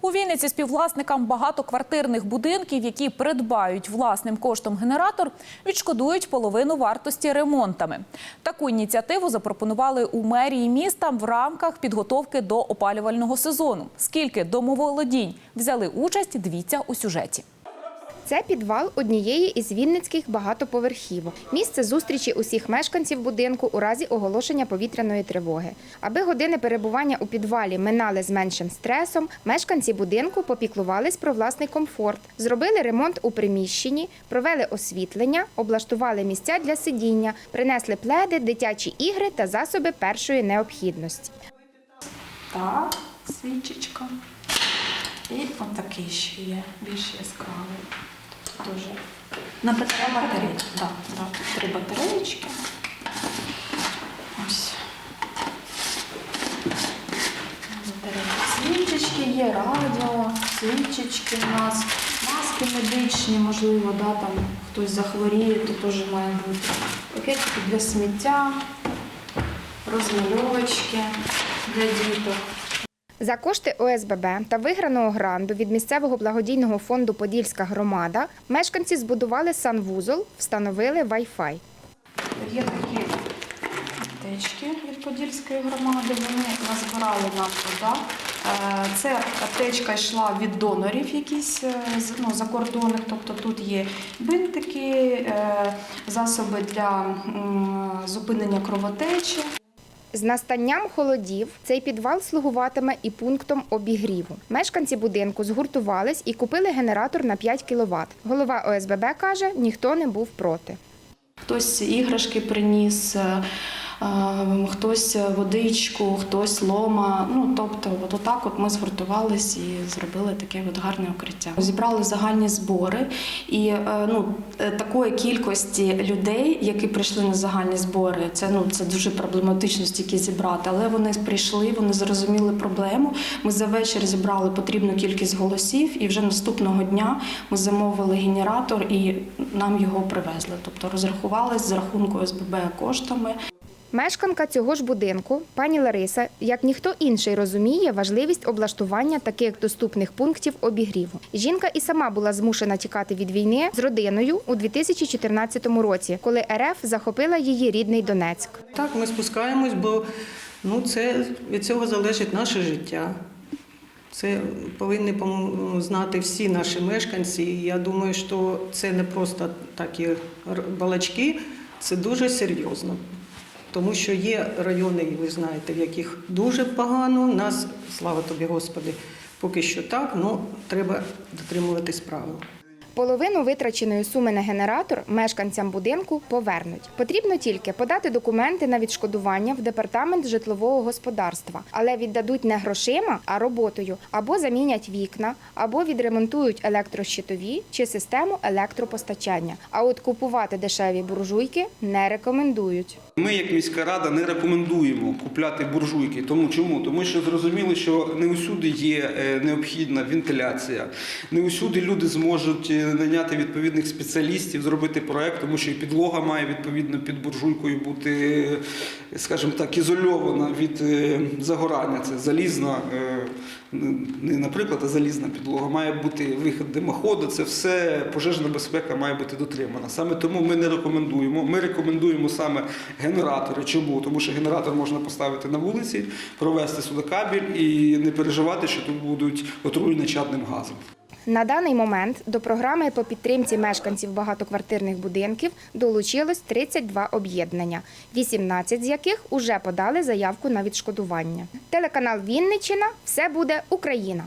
У Вінниці співвласникам багатоквартирних будинків, які придбають власним коштом генератор, відшкодують половину вартості ремонтами. Таку ініціативу запропонували у мерії міста в рамках підготовки до опалювального сезону. Скільки домоволодінь взяли участь, дивіться у сюжеті. Це підвал однієї із вінницьких багатоповерхівок. Місце зустрічі усіх мешканців будинку у разі оголошення повітряної тривоги. Аби години перебування у підвалі минали з меншим стресом, мешканці будинку попіклувались про власний комфорт, зробили ремонт у приміщенні, провели освітлення, облаштували місця для сидіння, принесли пледи, дитячі ігри та засоби першої необхідності. Так, свічечка. І отакий ще є, більш яскравий. Дуже. На батареї батареї. Так, так, три батареєчки. Ось. Свічечки, є радіо, свічечки у нас, маски медичні, можливо, да, там хтось захворіє, то теж має бути. Пакетики для сміття, розмальовочки для діток. За кошти ОСББ та виграного гранду від місцевого благодійного фонду Подільська громада мешканці збудували санвузол, встановили Wi-Fi. Є такі аптечки від Подільської громади. Вони назбирали нам туди. Е, Це аптечка йшла від донорів якісь е, ну, закордонних, тобто тут є бинтики, е, засоби для зупинення кровотечі. З настанням холодів цей підвал слугуватиме і пунктом обігріву. Мешканці будинку згуртувались і купили генератор на 5 кВт. Голова ОСББ каже, ніхто не був проти. Хтось іграшки приніс, е, хтось водичку, хтось лома. Ну тобто, от отак от ми згуртувались і зробили таке от гарне укриття. Зібрали загальні збори, і е, ну е, такої кількості людей, які прийшли на загальні збори, це ну це дуже проблематично стільки зібрати. Але вони прийшли, вони зрозуміли проблему. Ми за вечір зібрали потрібну кількість голосів, і вже наступного дня ми замовили генератор і нам його привезли. Тобто розрахувались з рахунку СББ коштами. Мешканка цього ж будинку, пані Лариса, як ніхто інший розуміє важливість облаштування таких доступних пунктів обігріву. Жінка і сама була змушена тікати від війни з родиною у 2014 році, коли РФ захопила її рідний Донецьк. Так, ми спускаємось, бо ну, це, від цього залежить наше життя. Це повинні знати всі наші мешканці. І я думаю, що це не просто такі балачки, це дуже серйозно. Тому що є райони, ви знаєте, в яких дуже погано. У нас, слава тобі, Господи, поки що так, але треба дотримуватись правил. Половину витраченої суми на генератор мешканцям будинку повернуть. Потрібно тільки подати документи на відшкодування в департамент житлового господарства, але віддадуть не грошима, а роботою або замінять вікна, або відремонтують електрощитові чи систему електропостачання. А от купувати дешеві буржуйки не рекомендують. Ми, як міська рада, не рекомендуємо купляти буржуйки. Тому чому? Тому що зрозуміли, що не усюди є е, необхідна вентиляція, не усюди люди зможуть е, наняти відповідних спеціалістів, зробити проект, тому що і підлога має відповідно під буржуйкою бути, скажімо так, ізольована від е, загорання. Це залізна, е, не наприклад, а залізна підлога. Має бути вихід димоходу. Це все пожежна безпека має бути дотримана. Саме тому ми не рекомендуємо. Ми рекомендуємо саме генератори. Чому? Тому що генератор можна поставити на вулиці, провести сюди кабель і не переживати, що тут будуть отруєні чадним газом. На даний момент до програми по підтримці мешканців багатоквартирних будинків долучилось 32 об'єднання, 18 з яких уже подали заявку на відшкодування. Телеканал Вінниччина все буде Україна.